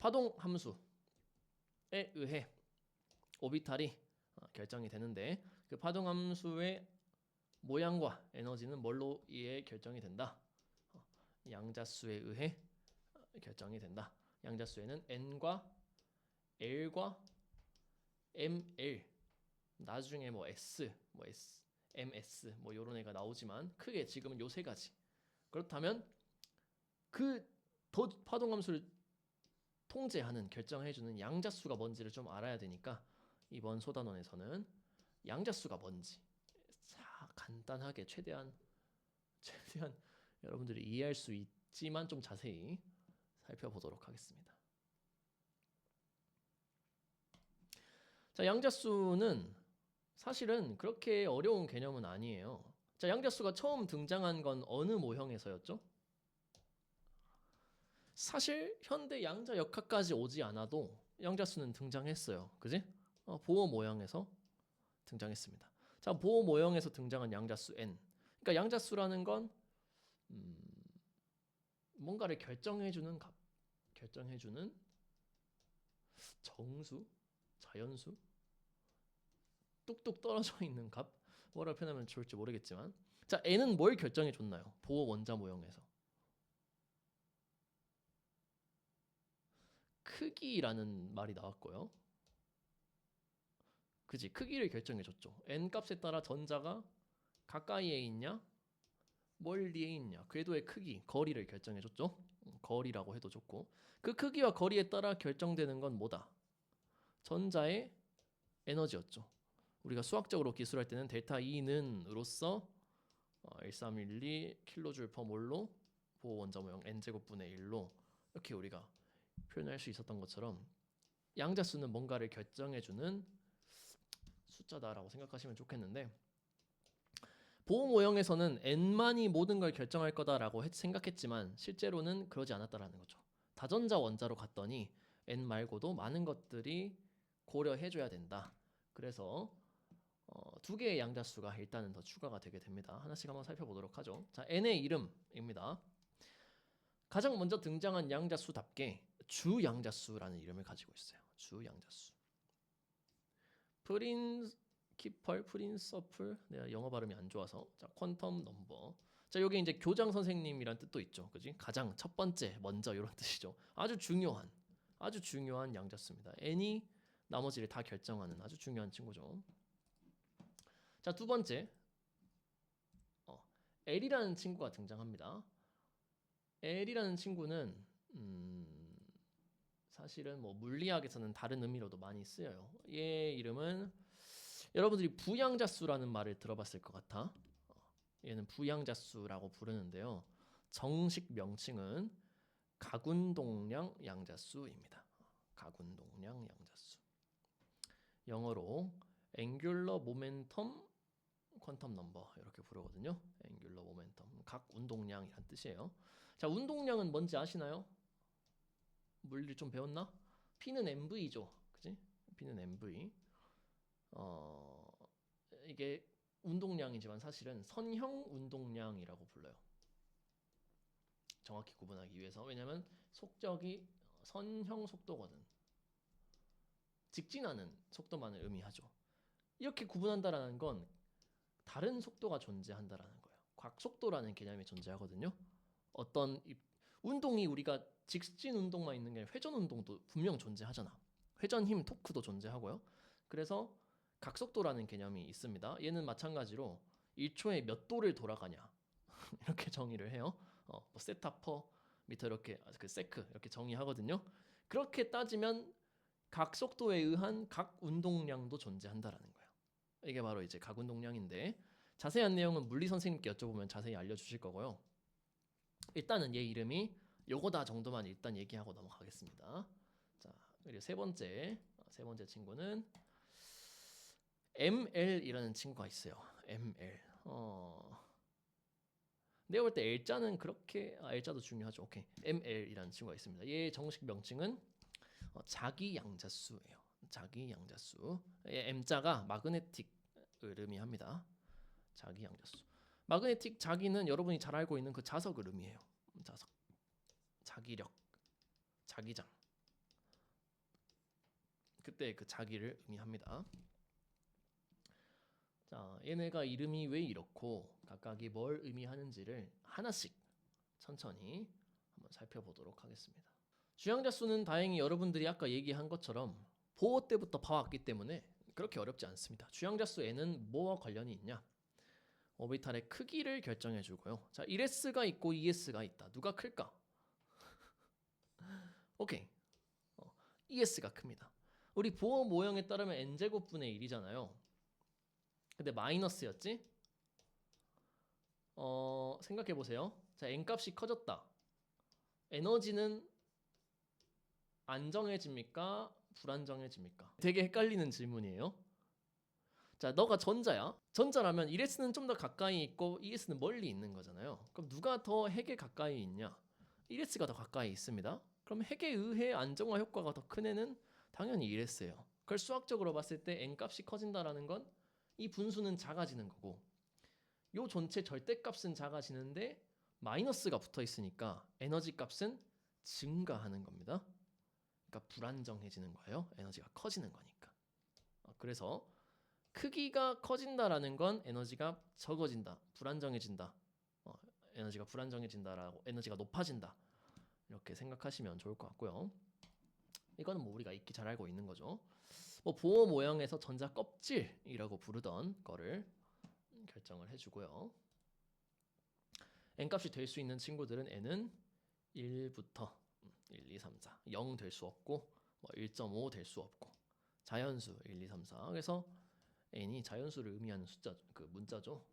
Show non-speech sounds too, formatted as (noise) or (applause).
파동 함수에 의해 오비탈이 어, 결정이 되는데 그 파동 함수의 모양과 에너지는 뭘로 의해 결정이 된다. 어, 양자수에 의해 어, 결정이 된다. 양자수에는 n과 l과 ml 나중에 뭐 s 뭐 s ms 뭐 요런 애가 나오지만 크게 지금은 요 세 가지. 그렇다면 그 더 파동 함수를 통제하는 결정해주는 양자수가 뭔지를 좀 알아야 되니까 이번 소단원에서는 양자수가 뭔지 자 간단하게 최대한 (laughs) 최대한 여러분들이 이해할 수 있지만 좀 자세히 살펴보도록 하겠습니다. 자 양자수는 사실은 그렇게 어려운 개념은 아니에요. 자 양자수가 처음 등장한 건 어느 모형에서였죠? 사실 현대 양자 역학까지 오지 않아도 양자수는 등장했어요. 그지? 어, 보호 모형에서 등장했습니다. 자, 보호 모형에서 등장한 양자수 n. 그러니까 양자수라는 건 음, 뭔가를 결정해주는 값, 결정해주는 정수, 자연수, 뚝뚝 떨어져 있는 값. 뭐라 표현하면 좋을지 모르겠지만, 자 n은 뭘 결정해줬나요? 보호 원자 모형에서 크기라는 말이 나왔고요. 그지 크기를 결정해 줬죠. n 값에 따라 전자가 가까이에 있냐, 멀리에 있냐, 궤도의 크기, 거리를 결정해 줬죠. 음, 거리라고 해도 좋고 그 크기와 거리에 따라 결정되는 건 뭐다? 전자의 에너지였죠. 우리가 수학적으로 기술할 때는 델타 E는으로서 1312 킬로줄 퍼 몰로 보호 원자 모형 n 제곱분의 1로 이렇게 우리가 표현할 수 있었던 것처럼 양자수는 뭔가를 결정해주는 숫자다라고 생각하시면 좋겠는데 보호 모형에서는 n만이 모든 걸 결정할 거다라고 했- 생각했지만 실제로는 그러지 않았다라는 거죠. 다전자 원자로 갔더니 n 말고도 많은 것들이 고려해줘야 된다. 그래서 어, 두 개의 양자수가 일단은 더 추가가 되게 됩니다. 하나씩 한번 살펴보도록 하죠. 자, n의 이름입니다. 가장 먼저 등장한 양자수답게 주 양자수라는 이름을 가지고 있어요. 주 양자수. 프린키펄, 프린서플. 내가 영어 발음이 안 좋아서. 자, 퀀텀 넘버. 자, 여기 이제 교장 선생님이란 뜻도 있죠. 그지? 가장 첫 번째, 먼저 이런 뜻이죠. 아주 중요한 아주 중요한 양자수입니다. n이 나머지를 다 결정하는 아주 중요한 친구죠. 자, 두 번째. 어, L이라는 친구가 등장합니다. L이라는 친구는 음, 사실은 뭐 물리학에서는 다른 의미로도 많이 쓰여요. 얘 이름은 여러분들이 부양자수라는 말을 들어봤을 것 같아. 어, 얘는 부양자수라고 부르는데요. 정식 명칭은 가군동량 양자수입니다. 가군동량 양자수. 영어로 angular momentum 퀀텀 넘버 이렇게 부르거든요. angular momentum 각 운동량이란 뜻이에요. 자, 운동량은 뭔지 아시나요? 물리 좀 배웠나? P는 mv죠. 그지? P는 mv. 어, 이게 운동량이지만 사실은 선형 운동량이라고 불러요. 정확히 구분하기 위해서. 왜냐면 속적이 선형 속도거든. 직진하는 속도만을 의미하죠. 이렇게 구분한다라는 건 다른 속도가 존재한다라는 거예요. 곽속도라는 개념이 존재하거든요. 어떤 이- 운동이 우리가 직진 운동만 있는 게 아니라 회전 운동도 분명 존재하잖아. 회전 힘 토크도 존재하고요. 그래서 각속도라는 개념이 있습니다. 얘는 마찬가지로 1초에 몇 도를 돌아가냐 (laughs) 이렇게 정의를 해요. 어, 뭐 세타 퍼 미터 이렇게 아, 그 세크 이렇게 정의하거든요. 그렇게 따지면 각 속도에 의한 각 운동량도 존재한다라는 거예요. 이게 바로 이제 각 운동량인데 자세한 내용은 물리 선생님께 여쭤보면 자세히 알려주실 거고요. 일단은 얘 이름이 요거다 정도만 일단 얘기하고 넘어가겠습니다. 자 그리고 세 번째 어, 세 번째 친구는 ML이라는 친구가 있어요. ML. 어. 내가 볼 때 L자는 그렇게 아, L자도 중요하죠. 오케이. ML이라는 친구가 있습니다. 얘 정식 명칭은 어, 자기 양자수예요. 자기 양자수. 얘 M자가 마그네틱을 의미합니다. 자기 양자수. 마그네틱 자기는 여러분이 잘 알고 있는 그 자석을 의미해요. 자석. 자기력. 자기장. 그때 그 자기를 의미합니다. 자, 얘네가 이름이 왜 이렇고 각각이 뭘 의미하는지를 하나씩 천천히 한번 살펴보도록 하겠습니다. 주양자 수는 다행히 여러분들이 아까 얘기한 것처럼 보호 때부터 봐왔기 때문에 그렇게 어렵지 않습니다. 주양자 수 n은 뭐와 관련이 있냐? 오비탈의 크기를 결정해 주고요. 자, 1s가 있고 2s가 있다. 누가 클까? (laughs) 오케이. 어, 2s가 큽니다. 우리 보호 모형에 따르면 n제곱분의 1이잖아요. 근데 마이너스였지? 어, 생각해 보세요. 자, n 값이 커졌다. 에너지는 안정해집니까? 불안정해집니까? 되게 헷갈리는 질문이에요. 자, 너가 전자야. 전자라면 1s는 좀 더 가까이 있고 2s는 멀리 있는 거잖아요. 그럼 누가 더 핵에 가까이 있냐? 1s가 더 가까이 있습니다. 그럼 핵에 의해 안정화 효과가 더 큰 애는 당연히 1s예요. 그걸 수학적으로 봤을 때 n 값이 커진다라는 건 이 분수는 작아지는 거고 요 전체 절대값은 작아지는데 마이너스가 붙어 있으니까 에너지 값은 증가하는 겁니다. 그러니까 불안정해지는 거예요. 에너지가 커지는 거니까. 어, 그래서 크기가 커진다라는 건 에너지가 적어진다, 불안정해진다, 어, 에너지가 불안정해진다라고 에너지가 높아진다 이렇게 생각하시면 좋을 것 같고요. 이거는 뭐 우리가 익히 잘 알고 있는 거죠. 뭐 보호 모형에서 전자 껍질이라고 부르던 거를 결정을 해주고요. n 값이 될 수 있는 친구들은 n은 1부터 1, 2, 3, 4, 0 될 수 없고 뭐 1.5 될 수 없고 자연수 1, 2, 3, 4 그래서 n이 자연수를 의미하는 숫자 그 문자죠.